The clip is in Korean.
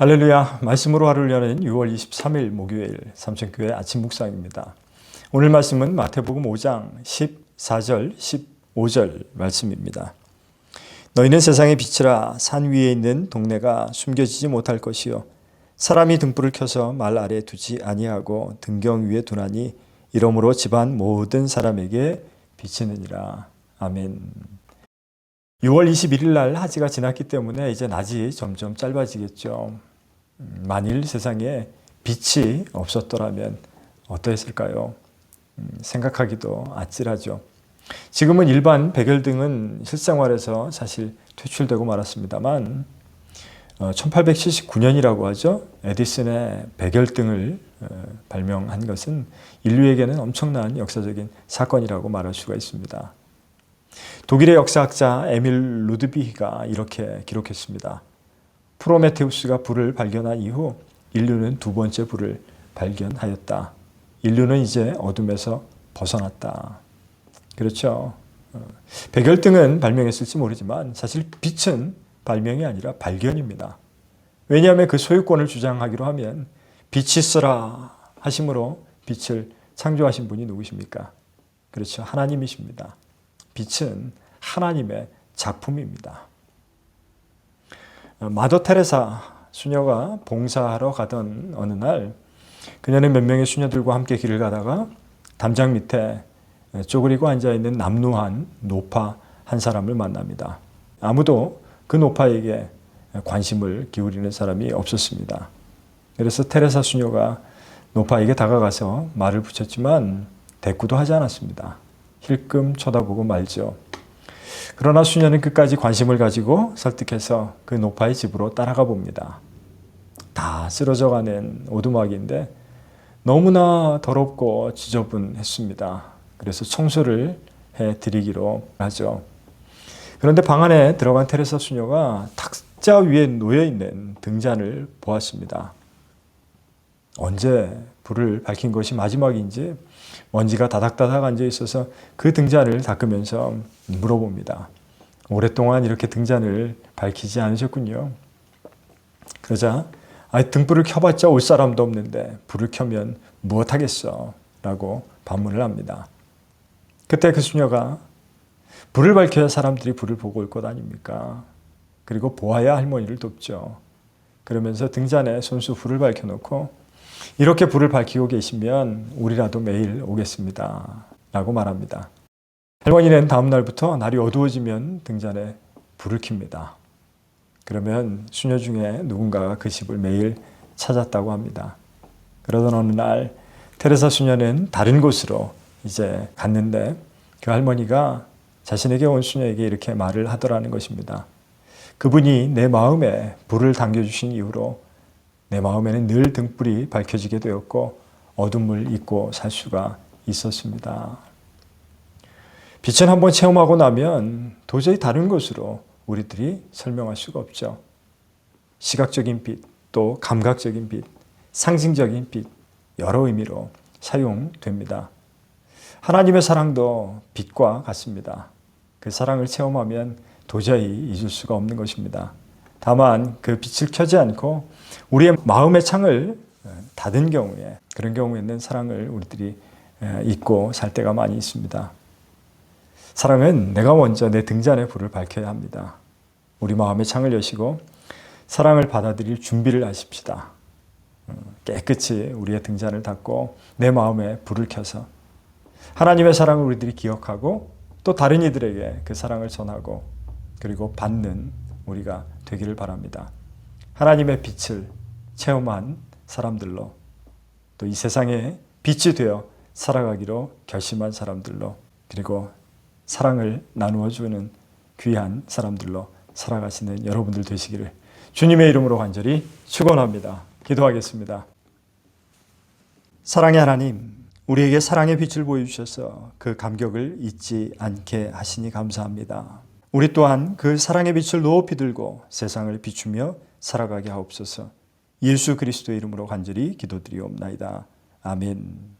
할렐루야. 말씀으로 하루를 여는 6월 23일 목요일 삼천교회 아침 묵상입니다. 오늘 말씀은 마태복음 5장 14절 15절 말씀입니다. 너희는 세상의 빛이라 산 위에 있는 동네가 숨겨지지 못할 것이요 사람이 등불을 켜서 말 아래 두지 아니하고 등경 위에 두나니 이러므로 집안 모든 사람에게 비치느니라. 아멘. 6월 21일 날 하지가 지났기 때문에 이제 낮이 점점 짧아지겠죠. 음, 만일 세상에 빛이 없었더라면 어떠했을까요? 음, 생각하기도 아찔하죠. 지금은 일반 백열등은 실생활에서 사실 퇴출되고 말았습니다만 1879년이라고 하죠. 에디슨의 백열등을 어, 발명한 것은 인류에게는 엄청난 역사적인 사건이라고 말할 수가 있습니다. 독일의 역사학자 에밀 루드비히가 이렇게 기록했습니다. 프로메테우스가 불을 발견한 이후 인류는 두 번째 불을 발견하였다. 인류는 이제 어둠에서 벗어났다. 그렇죠. 어, 백열등은 발명했을지 모르지만 사실 빛은 발명이 아니라 발견입니다. 왜냐하면 그 소유권을 주장하기로 하면 빛이 있어라 하심으로 빛을 창조하신 분이 누구십니까? 그렇죠. 하나님이십니다. 빛은 하나님의 작품입니다. 마더 테레사 수녀가 봉사하러 가던 어느 날 그녀는 몇 명의 수녀들과 함께 길을 가다가 담장 밑에 쪼그리고 앉아 있는 남루한 노파 한 사람을 만납니다. 아무도 그 노파에게 관심을 기울이는 사람이 없었습니다. 그래서 테레사 수녀가 노파에게 다가가서 말을 붙였지만 대꾸도 하지 않았습니다. 힐끔 쳐다보고 말죠. 그러나 수녀는 끝까지 관심을 가지고 설득해서 그 노파의 집으로 따라가 봅니다. 다 쓰러져가는 오두막인데 너무나 더럽고 지저분했습니다. 그래서 청소를 해 드리기로 하죠. 그런데 방 안에 들어간 테레사 수녀가 탁자 위에 놓여 있는 등잔을 보았습니다. 언제 불을 밝힌 것이 마지막인지 먼지가 다닥다닥 앉아 있어서 그 등잔을 닦으면서 물어봅니다. 오랫동안 이렇게 등잔을 밝히지 않으셨군요. 그러자 아, 등불을 켜봤자 올 사람도 없는데 불을 켜면 무엇하겠어? 라고 반문을 합니다. 그때 그 수녀가 불을 밝혀야 사람들이 불을 보고 올 것 아닙니까? 그리고 보아야 할머니를 돕죠. 그러면서 등잔에 손수 불을 밝혀놓고 이렇게 불을 밝히고 계시면 우리라도 매일 오겠습니다. 라고 말합니다. 할머니는 다음날부터 날이 어두워지면 등잔에 불을 켭니다. 그러면 수녀 중에 누군가가 그 집을 매일 찾았다고 합니다. 그러던 어느 날 테레사 수녀는 다른 곳으로 이제 갔는데 그 할머니가 자신에게 온 수녀에게 이렇게 말을 하더라는 것입니다. 그분이 내 마음에 불을 당겨주신 이후로 내 마음에는 늘 등불이 밝혀지게 되었고 어둠을 잊고 살 수가 있었습니다. 빛은 한번 체험하고 나면 도저히 다른 것으로 우리들이 설명할 수가 없죠. 시각적인 빛, 또 감각적인 빛, 상징적인 빛, 여러 의미로 사용됩니다. 하나님의 사랑도 빛과 같습니다. 그 사랑을 체험하면 도저히 잊을 수가 없는 것입니다. 다만 그 빛을 켜지 않고 우리의 마음의 창을 닫은 경우에 그런 경우에는 사랑을 우리들이 잊고 살 때가 많이 있습니다. 사랑은 내가 먼저 내 등잔에 불을 밝혀야 합니다. 우리 마음의 창을 여시고 사랑을 받아들일 준비를 하십시다. 어, 깨끗이 우리의 등잔을 닫고 내 마음에 불을 켜서 하나님의 사랑을 우리들이 기억하고 또 다른 이들에게 그 사랑을 전하고 그리고 받는 우리가 되기를 바랍니다. 하나님의 빛을 체험한 사람들로 또 이 세상에 빛이 되어 살아가기로 결심한 사람들로 그리고 사랑을 나누어 주는 귀한 사람들로 살아가시는 여러분들 되시기를 주님의 이름으로 간절히 축원합니다. 기도하겠습니다. 사랑의 하나님, 우리에게 사랑의 빛을 보여주셔서 그 감격을 잊지 않게 하시니 감사합니다. 우리 또한 그 사랑의 빛을 높이 들고 세상을 비추며 살아가게 하옵소서. 예수 그리스도의 이름으로 간절히 기도드리옵나이다. 아멘.